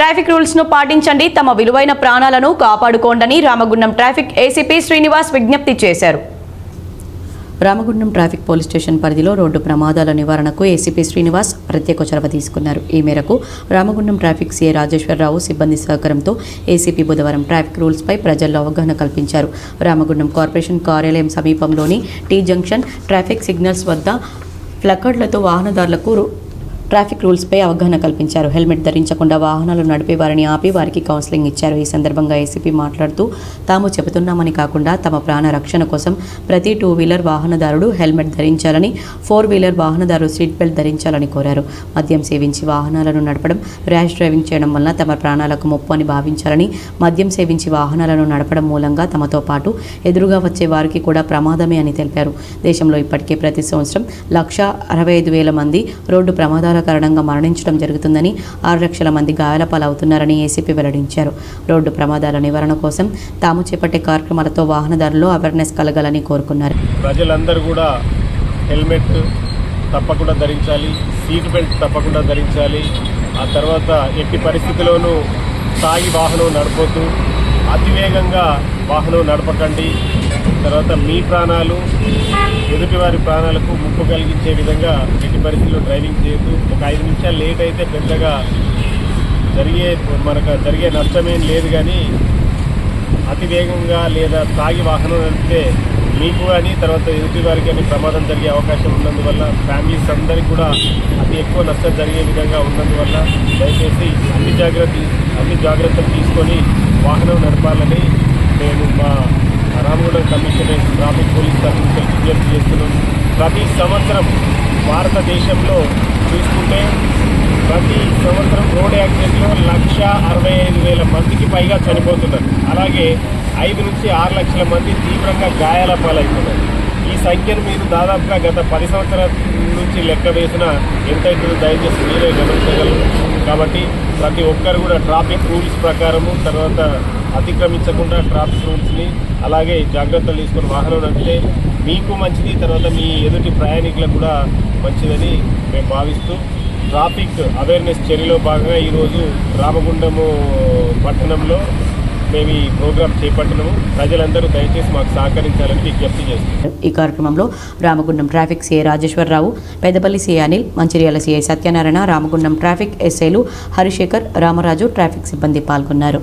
Traffic రూల్స్ను పాటించండి తమ విలువైన ప్రాణాలను కాపాడుకోండని రామగుండం ట్రాఫిక్ ఏసీపీ శ్రీనివాస్ విజ్ఞప్తి చేశారు. రామగుండం ట్రాఫిక్ పోలీస్ స్టేషన్ పరిధిలో రోడ్డు ప్రమాదాల నివారణకు ఏసీపీ శ్రీనివాస్ ప్రత్యేక చొరవ తీసుకున్నారు. ఈ మేరకు రామగుండం ట్రాఫిక్ సీఏ రాజేశ్వరరావు సిబ్బంది సహకారంతో ఏసీపీ బుధవారం ట్రాఫిక్ రూల్స్పై ప్రజల్లో అవగాహన కల్పించారు. రామగుండం కార్పొరేషన్ కార్యాలయం సమీపంలోని టీ జంక్షన్ ట్రాఫిక్ సిగ్నల్స్ వద్ద ప్లకర్డ్లతో వాహనదారులకు ట్రాఫిక్ రూల్స్పై అవగాహన కల్పించారు. హెల్మెట్ ధరించకుండా వాహనాలు నడిపే వారిని ఆపి వారికి కౌన్సిలింగ్ ఇచ్చారు. ఈ సందర్భంగా ఏసీపీ మాట్లాడుతూ తాము చెబుతున్నామని కాకుండా తమ ప్రాణ రక్షణ కోసం ప్రతి టూ వీలర్ వాహనదారుడు హెల్మెట్ ధరించాలని ఫోర్ వీలర్ వాహనదారుడు సీట్ బెల్ట్ ధరించాలని కోరారు. మద్యం సేవించి వాహనాలను నడపడం ర్యాష్ డ్రైవింగ్ చేయడం వలన తమ ప్రాణాలకు ముప్పు అని భావించాలని మద్యం సేవించి వాహనాలను నడపడం మూలంగా తమతో పాటు ఎదురుగా వచ్చే వారికి కూడా ప్రమాదమే అని తెలిపారు. దేశంలో ఇప్పటికే ప్రతి సంవత్సరం లక్ష అరవై ఐదు వేల మంది రోడ్డు ప్రమాదాల కారణంగా మరణించడం జరుగుతుందని ఆరు లక్షల మంది గాయాల పాలవుతున్నారని ఏసీపీ వెల్లడించారు. రోడ్డు ప్రమాదాల నివారణ కోసం తాము చేపట్టే కార్యక్రమాలతో వాహనదారుల్లో అవేర్నెస్ కలగాలని కోరుకున్నారు. ప్రజలందరూ కూడా హెల్మెట్ తప్పకుండా ధరించాలి సీట్ బెల్ట్ తప్పకుండా ధరించాలి. ఆ తర్వాత ఎట్టి పరిస్థితుల్లోనూ సాగి వాహనం నడపొద్దు. అతివేగంగా వాహనం నడపకండి. తర్వాత మీ ప్రాణాలు ఎదుటివారి ప్రాణాలకు ముప్పు కలిగించే విధంగా ఎట్టి పరిస్థితుల్లో డ్రైవింగ్ చేయొద్దు. ఒక ఐదు నిమిషాలు లేట్ అయితే పెద్దగా జరిగే మనకు జరిగే నష్టమేం లేదు కానీ అతి వేగంగా లేదా తాగి వాహనం నడిపితే మీకు కానీ తర్వాత ఎదుటి వారికి కానీ ప్రమాదం జరిగే అవకాశం ఉన్నందువల్ల ఫ్యామిలీస్ అందరికీ కూడా అతి ఎక్కువ నష్టం జరిగే విధంగా ఉన్నందువల్ల దయచేసి అన్ని జాగ్రత్త అన్ని జాగ్రత్తలు తీసుకొని వాహనం నడపాలని మేము మా రామగుండం కమిషనర్ ట్రాఫిక్ పోలీస్ తరఫు విజ్ఞప్తి చేస్తున్నాం. ప్రతి సంవత్సరం భారతదేశంలో చూసుకుంటే ప్రతి సంవత్సరం రోడ్ యాక్సిడెంట్లో లక్ష అరవై ఐదు వేల మందికి పైగా చనిపోతున్నారు. అలాగే ఐదు నుంచి ఆరు లక్షల మంది తీవ్రంగా గాయాల పాలవుతున్నారు ఈ సంఖ్యను మీరు దాదాపుగా గత పది సంవత్సరాల నుంచి లెక్క వేసిన ఎంతైతుందో దయచేసి మీరే గమనించగలరు. కాబట్టి ప్రతి ఒక్కరు కూడా ట్రాఫిక్ రూల్స్ ప్రకారము తర్వాత అతిక్రమించకుండా ట్రాఫిక్ రూల్స్ని అలాగే జాగ్రత్తలు తీసుకుని వాహనం నడిపితే మీకు మంచిది తర్వాత మీ ఎదుటి ప్రయాణికులకు కూడా మంచిదని మేము భావిస్తూ ట్రాఫిక్ అవేర్నెస్ చర్యలో భాగంగా ఈరోజు రామగుండము పట్టణంలో మేము ఈ ప్రోగ్రాం చేపట్టినము. ప్రజలందరూ దయచేసి మాకు సహకరించాలని విజ్ఞప్తి చేస్తున్నాం. ఈ కార్యక్రమంలో Ramagundam traffic CI Rajeshwar Rao Peddapalli CI Anil Mancherial CI Satyanarayana Ramagundam traffic ఎస్ఐలు హరిశేఖర్ రామరాజు ట్రాఫిక్ సిబ్బంది పాల్గొన్నారు.